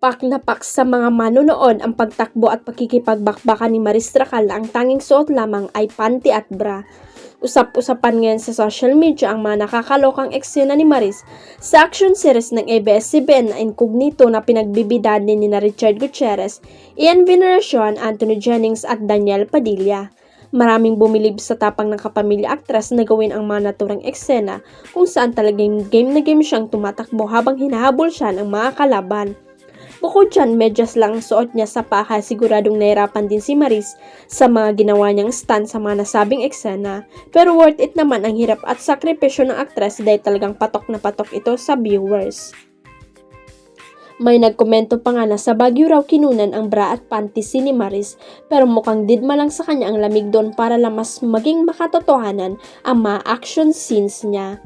Pak na pak sa mga manonood ang pagtakbo at pakikipagbakbakan ni Maris Tracal na ang tanging suot lamang ay panty at bra. Usap-usapan ngayon sa social media ang mga nakakalokang eksena ni Maris sa action series ng ABS-CBN na incognito na pinagbibidad ni nina Richard Gutierrez, Ian Veneracion, Anthony Jennings at Daniel Padilla. Maraming bumilib sa tapang ng kapamilya actress na gawin ang mga naturang eksena kung saan talagang game na game siyang tumatakbo habang hinahabol siya ng mga kalaban. Bukod dyan, medyas lang ang suot niya sa paa siguradong nahirapan din si Maris sa mga ginawa niyang stunt sa mga nasabing eksena. Pero worth it naman ang hirap at sakripisyo ng actress dahil talagang patok na patok ito sa viewers. May nagkomento pa nga na sa Baguio raw kinunan ang bra at panty si ni Maris pero mukhang didma lang sa kanya ang lamig doon para lang mas maging makatotohanan ang mga action scenes niya.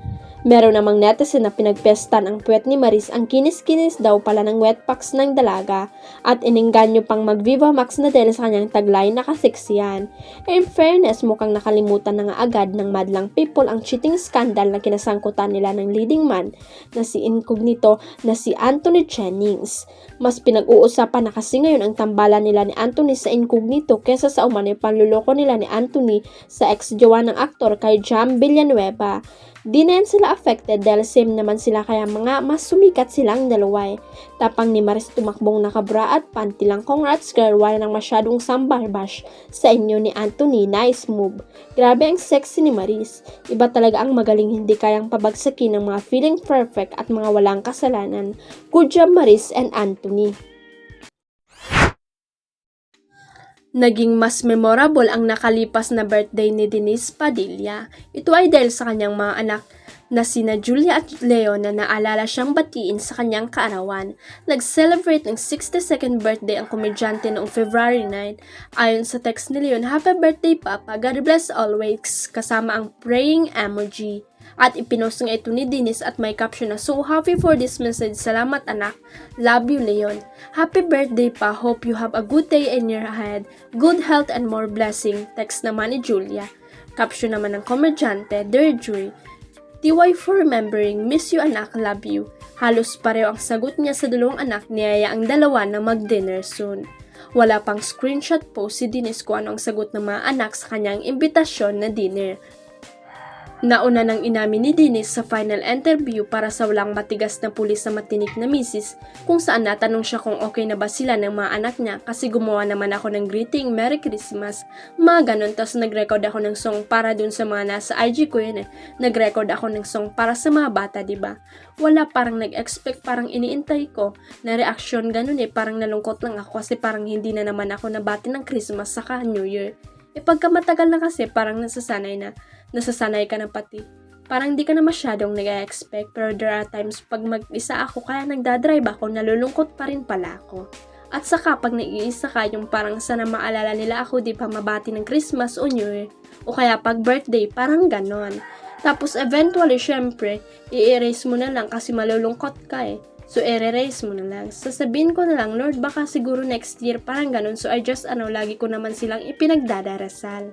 Meron namang netizen na pinagpestan ang puwet ni Maris ang kinis-kinis daw pala ng wet packs ng dalaga at iningganyo pang mag Viva Max na dahil sa kanyang taglay na kasiksiyan. In fairness, mukhang nakalimutan na nga agad ng madlang people ang cheating scandal na kinasangkutan nila ng leading man na si Incognito na si Anthony Jennings. Mas pinag-uusapan na kasi ngayon ang tambalan nila ni Anthony sa Incognito kesa sa umano'y panluloko nila ni Anthony sa ex-jowa ng aktor kay Jam Villanueva. Di na yan sila affected dahil same naman sila kaya mga mas sumikat silang dalawa eh. Tapang ni Maris tumakbong nakabra at panty lang congrats girl wala nang masyadong sambarbash sa inyo ni Anthony. Nice move. Grabe ang sexy ni Maris. Iba talaga ang magaling hindi kayang pabagsakin ng mga feeling perfect at mga walang kasalanan. Good job Maris and Anthony. Naging mas memorable ang nakalipas na birthday ni Denise Padilla. Ito ay dahil sa kanyang mga anak na sina Julia at Leo na naalala siyang batiin sa kanyang kaarawan. Nag-celebrate ng 62nd birthday ang komedyante noong February 9. Ayon sa text ni Leon, Happy birthday Papa, God bless always, kasama ang praying emoji. At ipinost nga ito ni Dennis at may caption na, So happy for this message. Salamat anak. Love you, Leon. Happy birthday pa. Hope you have a good day in your ahead. Good health and more blessing. Text naman ni Julia. Caption naman ng komedyante, Dear Jury. TY for remembering, miss you anak, love you. Halos pareho ang sagot niya sa dalawang anak, niyaya ang dalawa na mag-dinner soon. Wala pang screenshot post si Dennis kung ano ang sagot ng mga anak sa kanyang imbitasyon na dinner. Nauna nang inamin ni Dennis sa final interview para sa walang matigas na pulis na matinik na misis kung saan natanong siya kung okay na ba sila ng mga anak niya kasi gumawa naman ako ng greeting Merry Christmas. Mga ganun, tapos nag-record ako ng song para dun sa mga nasa IG ko yun eh. Nag-record ako ng song para sa mga bata, ba? Wala parang nag-expect, parang iniintay ko na reaction ganun eh. Parang nalungkot lang ako kasi parang hindi na naman ako nabati ng Christmas saka New Year. E pagka matagal na kasi, parang nasasanay na, nasasanay ka na pati. Parang hindi ka na masyadong nag-expect, pero there are times pag mag-isa ako, kaya nagdadrive ako, nalulungkot pa rin pala ako. At saka pag nag-iisa ka, yung parang sana maalala nila ako di pa mabati ng Christmas o New Year, o kaya pag birthday, parang ganon. Tapos eventually, syempre, i-erase mo na lang kasi malulungkot ka eh. So, erase mo na lang. Sasabihin ko na lang, Lord, baka siguro next year, parang ganun. So, I just, ano, lagi ko naman silang ipinagdadarasal.